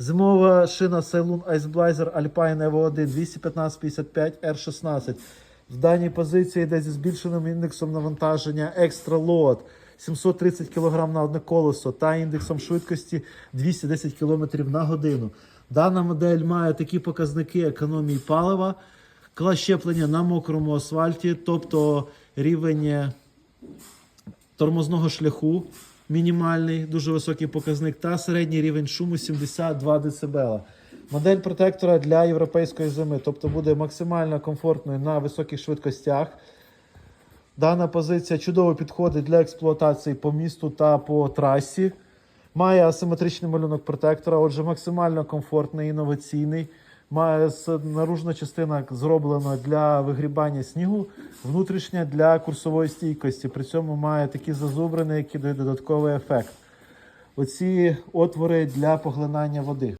Зимова шина Ceylon Ice Blazer Alpine Evo 1 215-55 R16. В даній позиції йде зі збільшеним індексом навантаження Extra Load 730 кг на одне колесо та індексом швидкості 210 км на годину. Дана модель має такі показники економії палива, клас щеплення на мокрому асфальті, тобто рівень тормозного шляху мінімальний, дуже високий показник, та середній рівень шуму 72 дБ. Модель протектора для європейської зими, тобто буде максимально комфортною на високих швидкостях. Дана позиція чудово підходить для експлуатації по місту та по трасі. Має асиметричний малюнок протектора, отже, максимально комфортний, інноваційний. Має наружна частина зроблена для вигрібання снігу, внутрішня для курсової стійкості. При цьому має такі зазубрини, які дають додатковий ефект. Оці отвори для поглинання води.